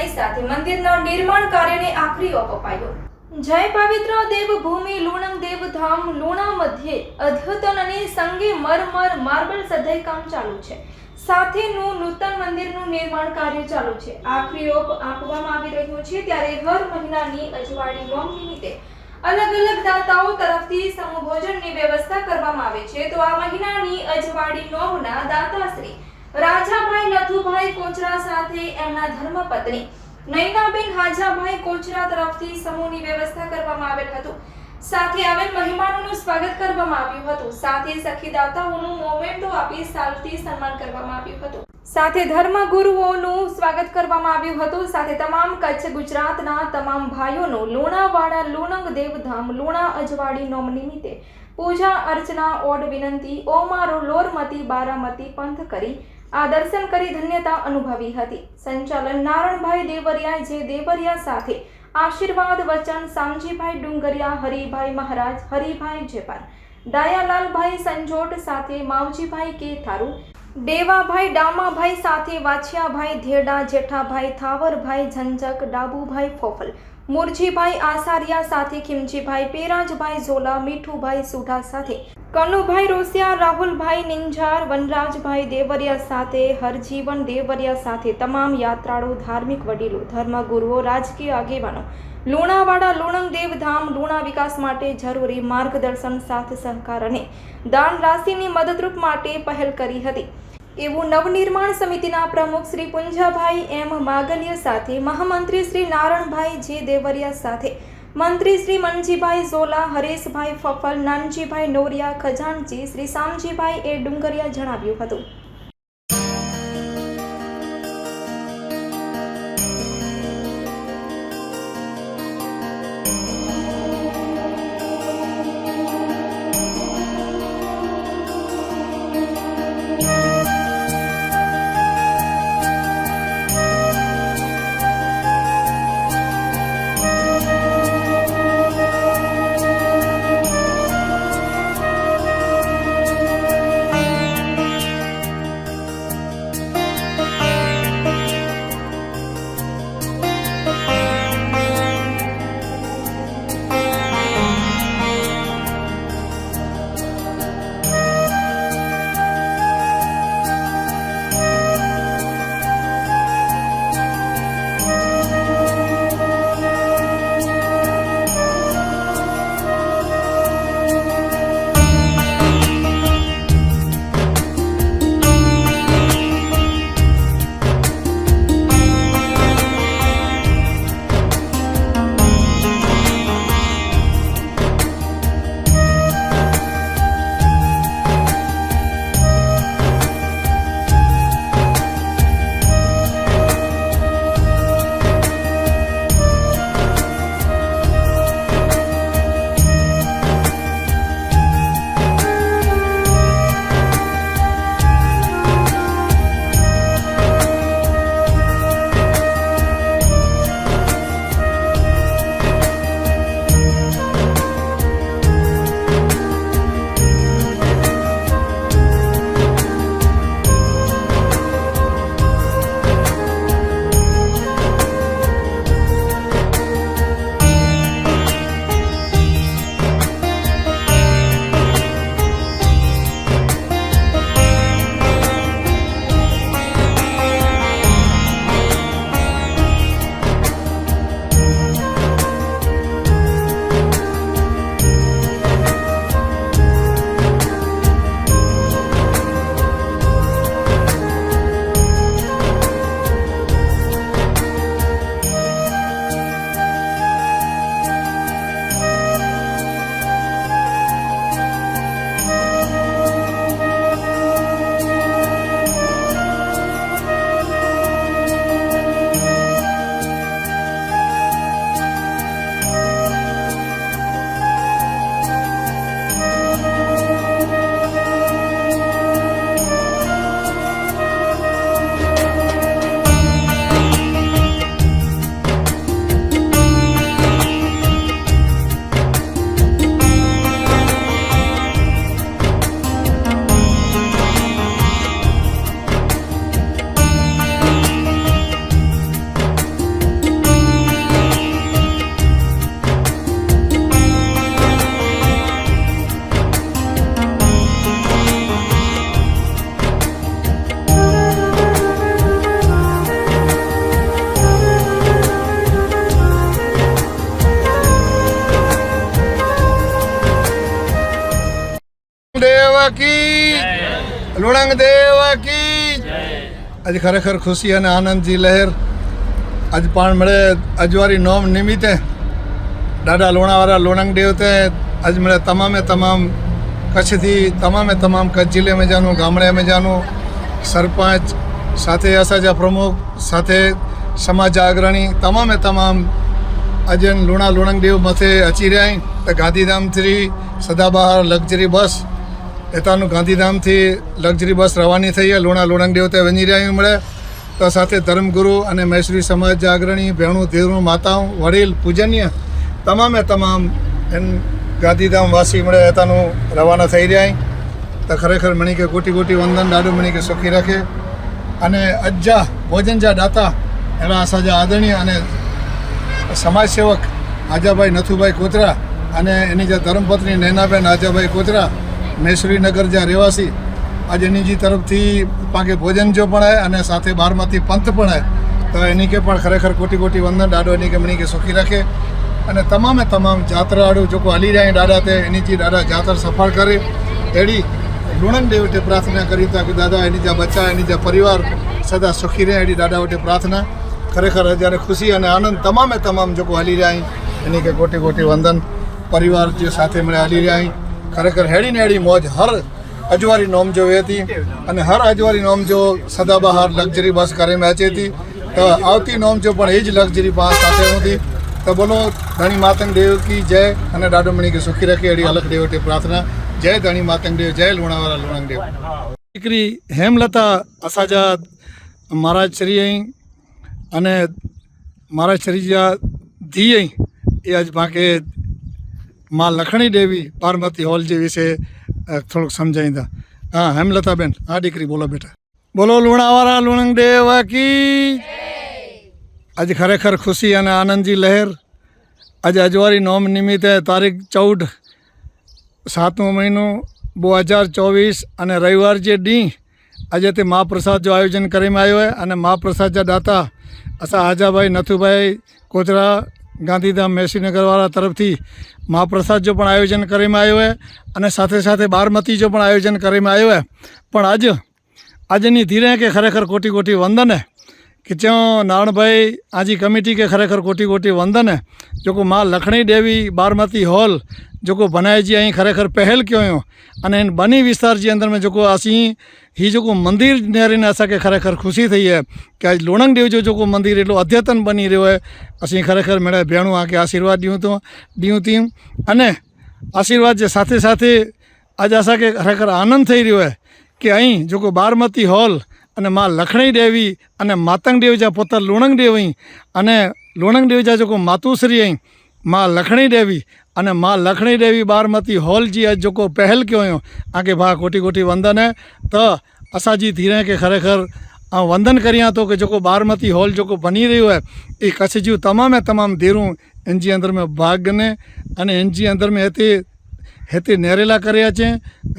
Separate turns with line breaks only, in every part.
સહાય સાથે મંદિરના નિર્માણ કાર્યને આખરી ઓપ અપાયો. જય પવિત્ર દેવભૂમિ લુણમ દેવધામ લુણા મધ્યે અદ્યતન અને સંગે મરમર માર્બલ સધાઈ કામ ચાલુ છે. સાથેનું નૂતન મંદિરનું નિર્માણ કાર્ય ચાલુ છે. આખરી ઓપ આપવામાં આવી રહ્યું છે ત્યારે હર મહિનાની અજવાળી નોમ નિમિત્તે અલગ અલગ દાતાઓ તરફથી સમભોજનની વ્યવસ્થા કરવામાં આવે છે. તો આ મહિનાની અજવાળી નોમના દાતાશ્રી રાજાભાઈ લથુભાઈ કોચરા સાથે એમના ધર્મપત્ની નૈનાબેન હાજાભાઈ કોચરા તરફથી સમૂહની વ્યવસ્થા કરવામાં આવેલ હતું. સાથે આવેલ મહેમાનોનું સ્વાગત કરવામાં આવ્યું હતું. સાથે સખી દાતાઓનું મોમેન્ટો આપી સાલથી સન્માન કરવામાં આવ્યું હતું. સાથે ધર્મગુરુઓનું સ્વાગત કરવામાં આવ્યું હતું. સાથે તમામ કચ્છ ગુજરાતના તમામ ભાઈઓનું લુણાવાડા લુણંગ દેવધામ લુણા અજવાડી નોમ નિમિત્તે પૂજા અર્ચના ઓડ વિનંતી, ઓમારો લોરમતી, બારામતી પંથ કરી આ દર્શન કરી ધન્યતા અનુભવી હતી. સંચાલન નારણભાઈ દેવરિયા જે દેવરિયા સાથે આશીર્વાદ, વચન, સામજીભાઈ ડુંગરિયા, હરિભાઈ મહારાજ, હરિભાઈ જેપાર દયાલાલભાઈ સંજોટ સાથે માવજીભાઈ કે થારુ દેવાભાઈ ડામાભાઈ સાથે વાછિયાભાઈ ધેડા જેઠાભાઈ થાવરભાઈ ઝંઝક, ડાબુભાઈ ફોફલ મુરજીભાઈ આસારિયા સાથે, ખીમજીભાઈ પેરાજભાઈ ઝોલા, મીઠુભાઈ સુઢા સાથે, કનુભાઈ રોસિયા, રાહુલભાઈ નિંજાર, વનરાજભાઈ દેવરિયા સાથે, હરજીવન દેવરિયા સાથે તમામ યાત્રાળુ, ધાર્મિક વડીલો, ધર્મગુરુઓ, રાજકીય આગેવાનો, લુણાવાડા લુણંગ દેવધામ લુણા વિકાસ માટે જરૂરી માર્ગદર્શન, સાથ સહકાર અને દાન રાશિની મદદરૂપ માટે પહેલ કરી હતી. એવું નવનિર્માણ સમિતિના પ્રમુખ શ્રી પુંજાભાઈ એમ માગલિય સાથે મહામંત્રી શ્રી નારણભાઈ જે દેવરિયા સાથે મંત્રી શ્રી મનજીભાઈ ઝોલા, હરેશભાઈ ફફલ, નાનજીભાઈ નોરિયા, ખજાનજી, શ્રી શામજીભાઈ એ ડુંગરિયા જણાવ્યું હતું.
લુણંગ દેવ કી આજે ખરેખર ખુશી અને આનંદની લહેર આજ પાણ મળે અજવારી નોમ નિમિત્તે. દાદા લુણાવાળા લુણંગ દેવતે આજ મળે તમામે તમામ કચ્છથી તમામે તમામ કચ્છ જિલ્લે में જાનું ગામડે में જાનું સરપંચ સાથે અસાજા પ્રમુખ સાથે સમાજ અગ્રણી તમામે તમામ આજે લુણા લુણંગ દેવ મથે અચી રહ્યા તો ગાંધીધામથી સદાબહાર લક્ઝરી બસ એતાનું ગાંધીધામથી લક્ઝરી બસ રવાની થઈ છે લુણા લુણંગ દેવ તે રહ્યા મળે. તો સાથે ધર્મગુરુ અને મૈસુરી સમાજ અગ્રણી, ભેણું ધીરું માતાઓ, વડીલ, પૂજનીય, તમામે તમામ એમ ગાંધીધામ વાસી મળે એતાનું રવાના થઈ રહ્યા તો ખરેખર મણી કે કોટી કોટી વંદન ડાડું મણી કે સુખી રાખે. અને અજ્જા ભોજન જા દાતા, એના સાજા આદરણીય અને સમાજ સેવક આજાભાઈ નથુભાઈ કોતરા અને એની જે ધર્મપત્ની નૈનાબેન આજાભાઈ કોતરા મૈસુરીનગર જ્યાં રહેવાસી, આજે એનીજી તરફથી પાકે ભોજન જો પણ આવે અને સાથે બારમાંથી પંથ પણ આવે તો એની કે પણ ખરેખર કોટી કોટી વંદન, દાડો એની કે મણી કે સુખી રાખે. અને તમામે તમામ જાત્રાળુ જોકો હલી રહ્યા દાદા તે એની જે દાદા જાતર સફળ કરે એડી લુણંગ દેવટે પ્રાર્થના કરી તા કે દાદા એની જ્યાં બચ્ચા, એની જ્યાં પરિવાર સદા સુખી રહે એડી દાદા વટે પ્રાર્થના. ખરેખર જ્યારે ખુશી અને આનંદ તમામે તમામ જોકો હલી રહ્યા એની કે કોટી કોટી વંદન, પરિવાર જે સાથે મળે હલી રહ્યા ખરેખર હેડી હેડી મોજ હર અજવારી નોમ જો હતી અને હર અજવારી નોમ જો સદાબહાર લક્ઝરી બસ કરે મેચી હતી. તો આવતી નોમ જો પણ એ જ લક્ઝરી બસ સાથે હતી. તો બોલો, ધણી માતંગ દેવ કી જય અને દાડુમણી કે સુખી રાખે એડી અલગ દેવટી પ્રાર્થના. જય ધણી માતંગ દેવ, જય લુણાવાળા લુણાંગ દેવ. દીકરી હેમલતા અસાજા મહારાજ શ્રી અહીં અને મહારાજ શ્રીજા ધી અહીં એ આજ બાકે માં લખણી દેવી, પાર્વતી હોલજી વિશે થોડુંક સમજાવીંદા હા, હેમલતાબેન હા દીકરી બોલો બેટા. બોલો લુણાવાળા લુણંગ દેવ કી આજે ખરેખર ખુશી અને આનંદજી લહેર. આજે અજવારી નોમ નિમિત્તે તારીખ ચૌદ, સાતમો મહિનો બે હજાર ચોવીસ અને રવિવાર જે ડી આજે તે મહાપ્રસાદ જો આયોજન કરવામાં આવ્યો હોય અને મહાપ્રસાદ જે દાતા અસા હાજાભાઈ નથુભાઈ કોચરા ગાંધીધામ મેસીનગરવાળા તરફથી મહાપ્રસાદ જો પણ આયોજન કરવામાં આવ્યો હોય અને સાથે સાથે બારમતી જો પણ આયોજન કરવામાં આવ્યો હોય પણ આજ, આજની ધીરે કે ખરેખર કોટી કોટી વંદન કે ત્યાં નારણભાઈ આજી કમિટી કે ખરેખર કોટી કોટી વંદન, જોકો માં લખણી દેવી બારમતી હોલ, જોકો બનાયજી અહીં ખરેખર પહેલ કયો અને બની વિસ્તારજી અંદર મેં જોકો આસી હી જોકો મંદિર નેરીને અસાંखे ખરેખર ખુશી થઈ હે કે આજ લોણંગ દેવ જો જોકો મંદિર એટલું અદ્યતન બની રહ્યો હોય અસી ખરેખર મેળે ભેણું આંખે આશીર્વાદ દિયું તો દિયું તીમ અને આશીર્વાદ જે સાથે સાથે આજ અસાંखे ખરેખર આનંદ થઈ રહ્યો હે કે અહીં જોકો બારમતી હોલ અને માં લખણી દેવી અને માતંગ દેવ જા પોતા લુણંગ દેવ અહીં અને લુણંગ દેવ જા જેકો માતુશ્રી અહીં માં લખણી દેવી અને માં લખણી દેવી બારમતી હોલ जी अॼु जेको पहल कयो हुयो आके भा कोटि कोटि वंदन है त असांजी धीरे खे खरेखर ऐं वंदन करियां थो की जेको बारमती हॉल जेको बनी रहियो आहे એ કચ્છ જूं तमामु ऐं तमामु धीरूं इन जे अंदर में भाग ने અને इन जे अंदर હેતે નેરેલા કર્યા છે,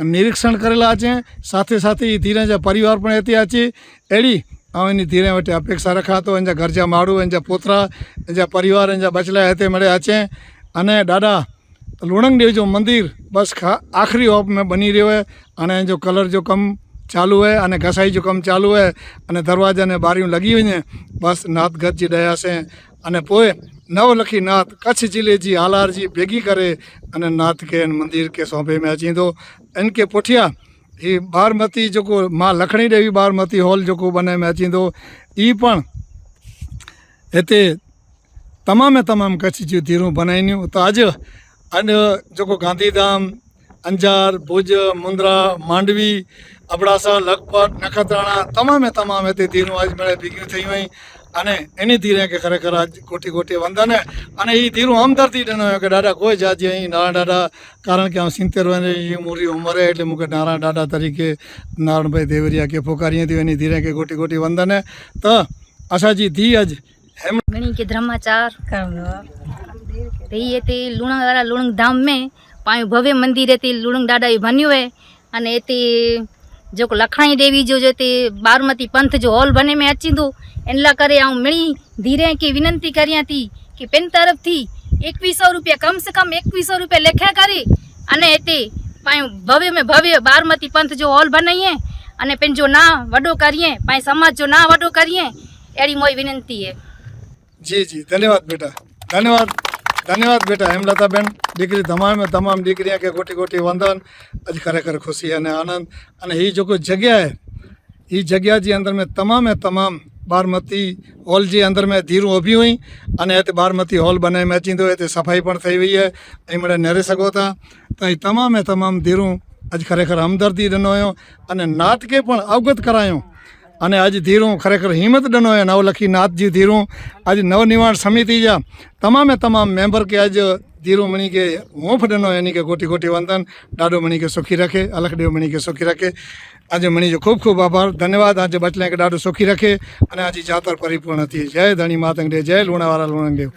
નિરીક્ષણ કરેલા છે, સાથે સાથે એ ધીરેજા પરિવાર પણ હેતે છે. એડી એની ધીરે વટે અપેક્ષા રખાતો એના ઘરજા માળું એના પોતરા એના પરિવાર એના બચલા હેતે મળ્યા છે. અને દાદા લુણંગદેવજો મંદિર બસ આખરી ઓપ મેં બની રહ્યો હોય અને જો કલર જો કમ ચાલુ હોય અને ઘસાઈ જો કમ ચાલુ હોય અને દરવાજાને બારીઓ લગી હોય ને, બસ નાથગતજી દયા છે. અને પોએ નવલખી નાથ કચ્છ જિલ્લેજી હાલારજી ભેગી કરે અને નાથ કે મંદિર કે સોંભે में अची वेंदो इन खे पुठियां ही बारमती जेको मां लखणी देवी बारमती हॉल जेको बने में अची वेंदो ई पण हिते तमामु तमामु कच्छ जूं धीरूं बनाइनियूं त अॼु अॼु जेको गांधीधाम અંજાર, ભુજ, મુન્દ્રા, માંડવી, અબડાસા, લખપત, નખત્રાણા, તમામે તમામ હિતે ધીરું આજ મળે ભેગી થઈ વई અને એની ધીરે કે ખરેખર આજ ગોટી ગોટી વંદને. અને એ ધીરું હમદર્દી જણાવ્યો કે દાદા કોઈ જાતિ અહીં નારાયણ દાદા, કારણ કે આમ સિત્તેર વર્ષની મોરી ઉંમરે એટલે મૂકે નારાયણ દાદા તરીકે નારાયણભાઈ દેવરિયા કે પોકારી હતી, એની ધીરે કે ગોટી ગોટી વંદને. તો આશાજી ધી
આજ હેમ ગણી કે ધર્માચાર રહી હતી લુણંગ વાળા લુણંગ ધામ મેં પાયું ભવ્ય મંદિર હતી લુણંગ દાદા એ. ભન્યું હે અને એથી जो लखाणी देवी जो जो ते बारमती पंथ जो हॉल बने में अचींदो इन लाइ करे ऐं मिणी धीरे खे विनंती करियां थी की पिन तरफ़ थी एकवीह सौ रुपया कम से कम एकवीह सौ रुपया लेखिया करे अने हिते पंहिंजो भव्य में भव्य बारमती पंथ जो हॉल बनाइए अने पंहिंजो नाव वॾो करिए पंहिंजे समाज जो नाव वॾो करिए अहिड़ी मोई विनंती आहे
जी जी धन्यवाद बेटा धन्यवाद ધન્યવાદ બેટા હેમલતાબેન દીકરી તમામે તમામ દીકરીઓ કે કોટી કોટી વંદન. આજ ખરેખર ખુશી અને આનંદ. અને એ જો કોઈ જગ્યાએ એ જગ્યાજી અંદર મેં તમામે તમામ બારમતી હોલ જે અંદર મેં ધીરું ઊભી हुई અને એ બારમતી હોલ બનાવી મેં ચીંધો એ સફાઈ પણ થઈ વઈ હે અહીં મને નરે સઘો હતા તો એ તમામે તમામ ધીરું આજ ખરેખર હમદર્દી ॾिनो અને નાટકે પણ અવગત કરાયો. અને આજ ધીરું ખરેખર હિંમત ડનોએ નવલખી નાથજી ધીરું. આજ નવનિર્માણ સમિતિ જા તમામે તમામ મેમ્બર કે આજ ધીરું મણી કે હોંફ ડનો એની કે ગોટી ગોટી વંદન. ડાડો મણી કે સુખી રાખે અલખદેવ મણી કે સુખી રાખે. આજે મણીજો ખૂબ ખૂબ આભાર, ધન્યવાદ. આજે બચલે કે ડાડો સુખી રાખે. અને આજે જાતર પરિપૂર્ણ થઈ જય ધણી માતંગ જય લુણાવાળા લુણંગદેવ